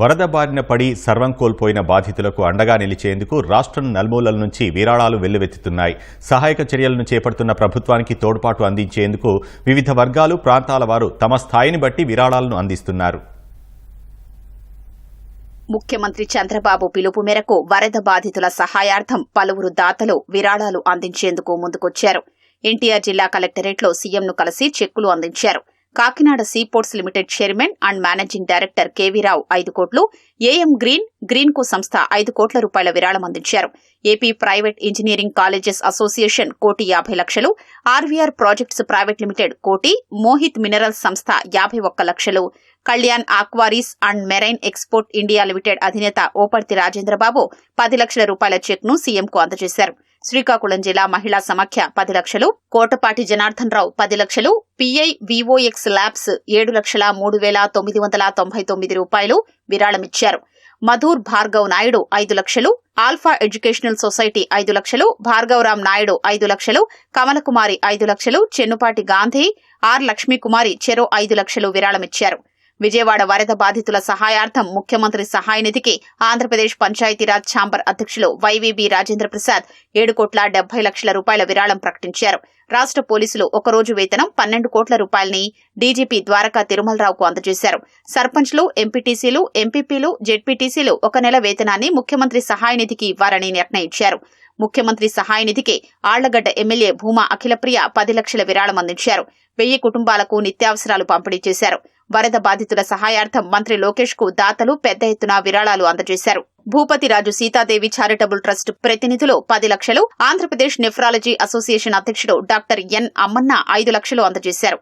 వరద బారిన పడి సర్వం కోల్పోయిన బాధితులకు అండగా నిలిచేందుకు రాష్ట్రం నలుమూలల నుంచి విరాళాలు వెల్లువెత్తుతున్నాయి. సహాయక చర్యలను చేపడుతున్న ప్రభుత్వానికి తోడ్పాటు అందించేందుకు వివిధ వర్గాలు ప్రాంతాల వారు తమ స్థాయిని బట్టి విరాళాలను అందిస్తున్నారు. ముఖ్యమంత్రి చంద్రబాబు పిలుపు మేరకు వరద బాధితుల సహాయార్థం పలువురు దాతలు విరాళాలు అందించేందుకు ముందుకొచ్చారు. ఎన్టీఆర్ జిల్లా కలెక్టరేట్లో సీఎంను కలిసి చెక్కులు అందించారు. Kakinada seaports limited chairman and managing director KV Rao ఐదు కోట్లు ఏఎం గ్రీన్ గ్రీన్ కో సంస్థ ఐదు కోట్ల రూపాయల విరాళం అందించారు. AP private engineering colleges association కోటి యాభై లక్షలు ఆర్వీఆర్ ప్రాజెక్ట్స్ ప్రైవేట్ లిమిటెడ్ కోటి మోహిత్ మినరల్స్ సంస్థ యాభై ఒక్క లక్షలు. Kalyan aquaries and marine export India limited అధినేత ఓపర్తి రాజేంద్రబాబు పది లక్షల రూపాయల చెక్ను సీఎంకు అందజేశారు. శ్రీకాకుళం జిల్లా మహిళా సమాఖ్య పది లక్షలు కోటపాటి జనార్దన్ రావు పది లక్షలు పిఐ వివోఎక్స్ ల్యాబ్స్ ఏడు లక్షల మూడు వేల తొమ్మిది వందల తొంభై తొమ్మిది రూపాయలు విరాళమిచ్చారు. మధుర్ భార్గవ్ నాయుడు ఐదు లక్షలు ఆల్ఫా ఎడ్యుకేషనల్ సొసైటీ ఐదు లక్షలు భార్గవరాం నాయుడు ఐదు లక్షలు కమలకుమారి ఐదు లక్షలు చెన్నుపాటి గాంధీ ఆర్ లక్ష్మీకుమారి చెరో ఐదు లక్షలు విరాళమిచ్చారు. విజయవాడ వరద బాధితుల సహాయార్థం ముఖ్యమంత్రి సహాయ నిధికి ఆంధ్రప్రదేశ్ పంచాయతీరాజ్ ఛాంబర్ అధ్యక్షులు వైవీబీ రాజేంద్ర ప్రసాద్ ఏడు కోట్ల డెబ్బై లక్షల రూపాయల విరాళం ప్రకటించారు. రాష్ట్ర పోలీసులు ఒకరోజు వేతనం పన్నెండు కోట్ల రూపాయలని డీజీపీ ద్వారకా తిరుమలరావుకు అందజేశారు. సర్పంచ్లు ఎంపీటీసీలు ఎంపీపీలు జెడ్పీటీసీలు ఒక నెల వేతనాన్ని ముఖ్యమంత్రి సహాయ నిధికి ఇవ్వాలని నిర్ణయించారు. ముఖ్యమంత్రి సహాయ నిధికి ఆళ్ళగడ్డ ఎమ్మెల్యే భూమా అఖిలప్రియ పది లక్షల విరాళం అందించారు. వెయ్యి కుటుంబాలకు నిత్యావసరాలు పంపిణీ చేశారు. వరద బాధితుల సహాయార్థం మంత్రి లోకేష్కు దాతలు పెద్ద ఎత్తున విరాళాలు అందజేశారు. భూపతిరాజు సీతాదేవి చారిటబుల్ ట్రస్ట్ ప్రతినిధులు పది లక్షలు ఆంధ్రప్రదేశ్ నెఫ్రాలజీ అసోసియేషన్ అధ్యక్షుడు డాక్టర్ ఎన్ అమ్మన్న ఐదు లక్షలు అందజేశారు.